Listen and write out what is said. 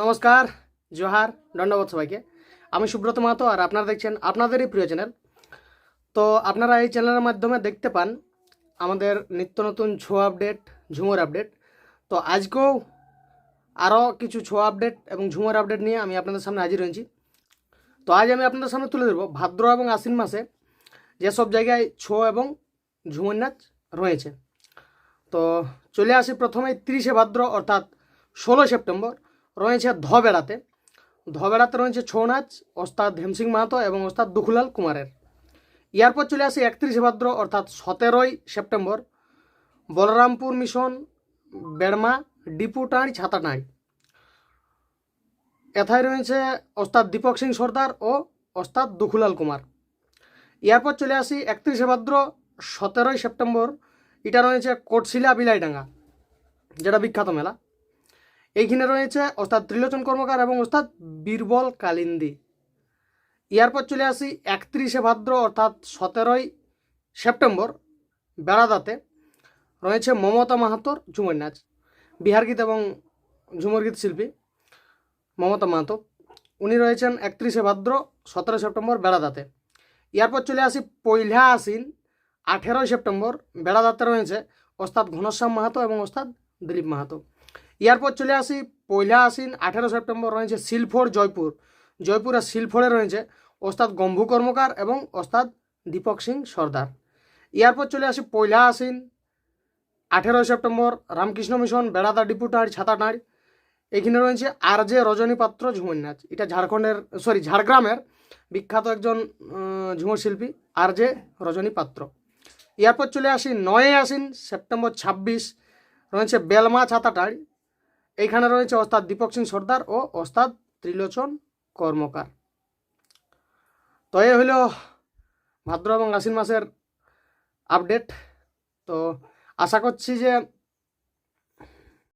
নমস্কার, জোহার দণ্ডবোধ সবাইকে। আমি সুব্রত মাহাতো আর আপনারা দেখছেন আপনাদেরই প্রিয় চ্যানেল। তো আপনারা এই চ্যানেলের মাধ্যমে দেখতে পান আমাদের নিত্য নতুন ছোঁয়া আপডেট, ঝুমুর আপডেট। তো আজকেও আরও কিছু ছোঁয়া আপডেট এবং ঝুমুর আপডেট নিয়ে আমি আপনাদের সামনে হাজির হয়েছি। তো আজ আমি আপনাদের সামনে তুলে ধরবো ভাদ্র এবং আশ্বিন মাসে যেসব জায়গায় ছো এবং ঝুমুর নাচ রয়েছে। তো চলে আসি প্রথমে তিরিশে ভাদ্র অর্থাৎ ষোলো সেপ্টেম্বর। রয়েছে ধবেড়াতে। ধবেড়াতে রয়েছে ছৌ নাচ ওস্তাদ হেমসিং মাহাতো এবং ওস্তাদ দুখুলাল কুমারের। এরপর চলে আসি একত্রিশে ভাদ্র, অর্থাৎ সতেরোই সেপ্টেম্বর। বলরামপুর মিশন, বেড়মা ডিপুটাঁড়ি ছাতাটাঁড়ি। এথায় রয়েছে ওস্তাদ দীপক সিং সর্দার ও ওস্তাদ দুখুলাল কুমার। এরপর চলে আসি একত্রিশে ভাদ্র, সতেরোই সেপ্টেম্বর। এটা রয়েছে কোটশিলা বিলাইডাঙ্গা যেটা বিখ্যাত মেলা। এইখানে রয়েছে ওস্তাদ ত্রিলোচন কর্মকার এবং ওস্তাদ বীরবল কালিন্দি। এরপর চলে আসি একত্রিশে ভাদ্র অর্থাৎ সতেরোই সেপ্টেম্বর, বেড়াদাতে। রয়েছে মমতা মাহাতোর ঝুমুর নাচ, বিহার গীত এবং ঝুমুর গীত শিল্পী মমতা মাহাতো উনি রয়েছেন একত্রিশে ভাদ্র সতেরো সেপ্টেম্বর, বেড়াদাতে। এরপর চলে আসি পয়লা আসিন, আঠেরোই সেপ্টেম্বর, বেড়াদাতে রয়েছে ওস্তাদ ঘনশ্যাম মাহাতো এবং ওস্তাদ দিলীপ মাহাতো। এরপর চলে আসি, পয়লা আসিন আঠেরো সেপ্টেম্বর রয়েছে শিলফোর জয়পুর। জয়পুর আর শিলফোরে রয়েছে ওস্তাদ গম্ভু কর্মকার এবং ওস্তাদ দীপক সিং সর্দার। এরপর চলে আসি পয়লা আসিন আঠেরোই সেপ্টেম্বর, রামকৃষ্ণ মিশন, বেড়াদা ডিপুটার ছাতাটাঁড় এখানে রয়েছে আর জে রজনী পাত্র ঝুমুর নাচ। এটা ঝাড়খণ্ডের সরি ঝাড়গ্রামের বিখ্যাত একজন ঝুমুর শিল্পী আর জে রজনী পাত্র। এরপর চলে আসি নয়ে আসিন সেপ্টেম্বর ছাব্বিশ, রয়েছে বেলমা ছাতাটাড় এইখানে রয়েছে ওস্তাদ দীপক সিং সর্দার ও ওস্তাদ ত্রিলোচন কর্মকার। তো এ হইল ভাদ্র এবং আশ্বিন মাসের আপডেট তো আশা করছি যে